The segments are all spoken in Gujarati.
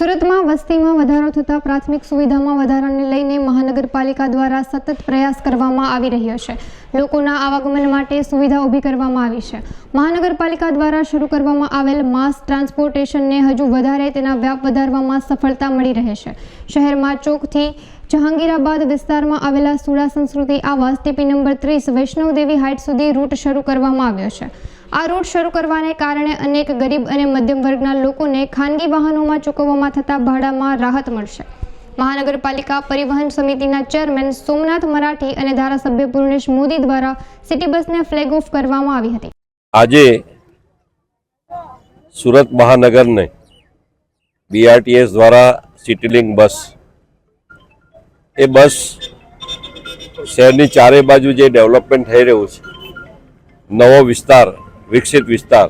સુરતમાં વસ્તીમાં વધારો થતાં પ્રાથમિક સુવિધામાં વધારાને લઈને મહાનગરપાલિકા દ્વારા સતત પ્રયાસ કરવામાં આવી રહ્યો છે. લોકોના આવાગમન માટે સુવિધા ઊભી કરવામાં આવી છે. મહાનગરપાલિકા દ્વારા શરૂ કરવામાં આવેલ માસ ટ્રાન્સપોર્ટેશનને હજુ વધારે તેના વ્યાપ વધારવામાં સફળતા મળી રહે છે. શહેરમાં ચોકથી જહાંગીરાબાદ વિસ્તારમાં આવેલા સુડા સંસ્કૃતિ આવાસ ટીપી નંબર ત્રીસ વૈષ્ણવદેવી હાઇટ સુધી રૂટ શરૂ કરવામાં આવ્યો છે. આ રૂટ શરૂ કરવાને કારણે અનેક ગરીબ અને મધ્યમ વર્ગના લોકોને ખાનગી વાહનોમાં ચૂકવવામાં થતા ભાડામાં રાહત મળશે. મહાનગરપાલિકા પરિવહન સમિતિના ચેરમેન સોમનાથ મરાઠી અને ધારાસભ્ય પૂર્ણેશ મોદી દ્વારા સિટી બસને ફ્લેગ ઓફ કરવામાં આવી હતી. આજે સુરત મહાનગરને બીઆરટીએસ દ્વારા સિટીલિંક બસ. એ બસ શહેરની ચારે બાજુ જે ડેવલપમેન્ટ થઈ રહ્યું છે, નવો વિસ્તાર, વિકસિત વિસ્તાર,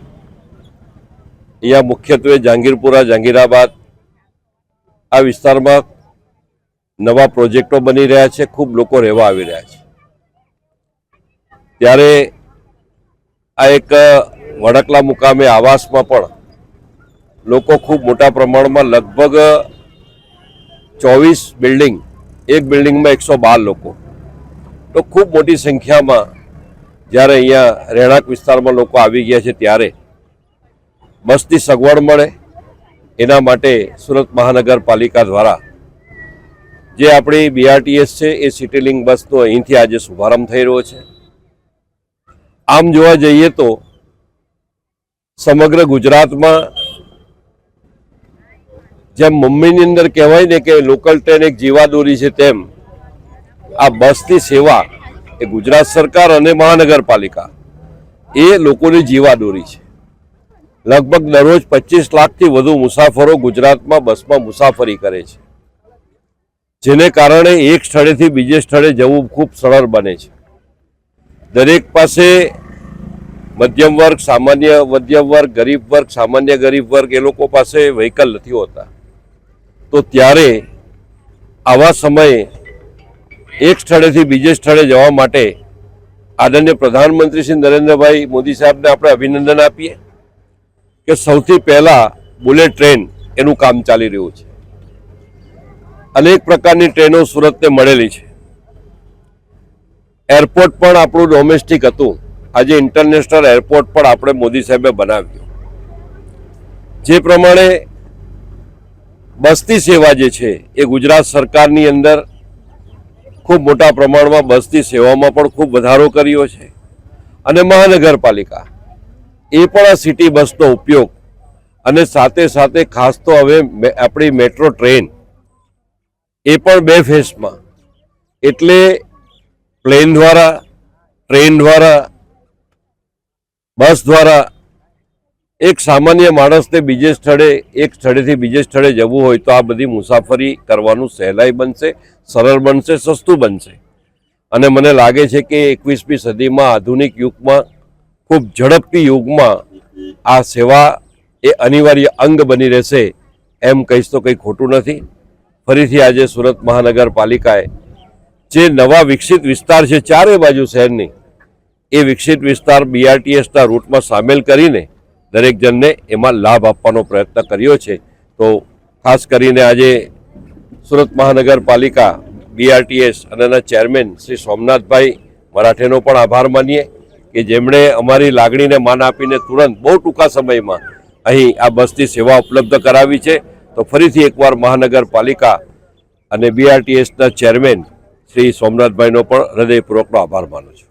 અહીંયા મુખ્યત્વે જહાંગીરપુરા, જહાંગીરાબાદ, આ વિસ્તારમાં નવા પ્રોજેક્ટો બની રહ્યા છે, ખૂબ લોકો રહેવા આવી રહ્યા છે. ત્યારે આ એક વડકલા મુકામે આવાસમાં પણ લોકો ખૂબ મોટા પ્રમાણમાં લગભગ ચોવીસ બિલ્ડિંગ, એક બિલ્ડિંગમાં એકસો બાર લોકો. તો ખૂબ મોટી સંખ્યામાં જ્યારે અહીંયા રહેણાંક વિસ્તારમાં લોકો આવી ગયા છે ત્યારે બસની સગવડ મળે. એના માટે સુરત મહાનગરપાલિકા દ્વારા જે આપણી બીઆરટીએસ છે એ સિટીલિંક બસનો અહીંથી આજે શુભારંભ થઈ રહ્યો છે. આમ જોવા જઈએ તો સમગ્ર ગુજરાતમાં જેમ મુંબઈની અંદર કહેવાય ને કે લોકલ ટ્રેન એક જીવાદોરી છે તેમ, આ બસની સેવા એ ગુજરાત સરકાર અને મહાનગરપાલિકા એ લોકોની જીવાદોરી છે. લગભગ દરરોજ પચીસ લાખથી વધુ મુસાફરો ગુજરાતમાં બસમાં મુસાફરી કરે છે. જેને કારણે એક સ્થળેથી બીજે સ્થળે જવું ખૂબ સરળ બને છે. દરેક પાસે મધ્યમ વર્ગ, સામાન્ય મધ્યમ વર્ગ, ગરીબ વર્ગ, સામાન્ય ગરીબ વર્ગ એ લોકો પાસે વ્હીકલ નથી હોતા. તો ત્યારે આવા સમયે એક સ્થળેથી બીજે સ્થળે જવા માટે આદરણીય પ્રધાનમંત્રી શ્રી નરેન્દ્રભાઈ મોદી સાહેબને આપણે અભિનંદન આપીએ કે સૌથી પહેલાં બુલેટ ટ્રેન એનું કામ ચાલી રહ્યું છે. અનેક પ્રકારની ટ્રેનો સુરતને મળેલી છે. એરપોર્ટ પણ આપણું ડોમેસ્ટિક હતું. આજે ઇન્ટરનેશનલ એરપોર્ટ પણ આપણે મોદી સાહેબે બનાવ્યું. જે પ્રમાણે બસતી સેવા જે છે એ ગુજરાત સરકારની અંદર ખૂબ મોટા પ્રમાણમાં બસની સેવામાં પણ ખૂબ વધારો કર્યો છે. અને મહાનગરપાલિકા એ પણ આ સિટી બસનો ઉપયોગ અને સાથે સાથે ખાસ તો હવે આપણી મેટ્રો ટ્રેન એ પણ બે ફેસમાં એટલે પ્લેન દ્વારા ટ્રેન દ્વારા બસ દ્વારા એક સામાન્ય માણસને બીજે સ્થળે, એક સ્થળેથી બીજે સ્થળે જવું હોય તો આ બધી મુસાફરી કરવાનું સહેલાઈ બનશે, સરળ બનશે, સસ્તું બનશે. અને મને લાગે છે કે એકવીસમી સદીમાં આધુનિક યુગમાં, ખૂબ ઝડપી યુગમાં આ સેવા એ અનિવાર્ય અંગ બની રહેશે એમ કહીશ તો કંઈ ખોટું નથી. ફરીથી આજે સુરત મહાનગરપાલિકાએ જે નવા વિકસિત વિસ્તાર છે ચારે બાજુ શહેરની એ વિકસિત વિસ્તાર બીઆરટીએસના રૂટમાં સામેલ કરીને દરેક જણને એમાં લાભ આપવાનો પ્રયત્ન કર્યો છે. તો ખાસ કરીને આજે સુરત મહાનગરપાલિકા બીઆરટીએસ અને એના ચેરમેન શ્રી સોમનાથભાઈ મરાઠેનો પણ આભાર માનીએ કે જેમણે અમારી લાગણીને માન આપીને તુરંત બહુ ટૂંકા સમયમાં અહીં આ બસની સેવા ઉપલબ્ધ કરાવી છે. તો ફરીથી એકવાર મહાનગરપાલિકા અને બીઆરટીએસના ચેરમેન શ્રી સોમનાથભાઈનો પણ હૃદયપૂર્વકનો આભાર માનું છું.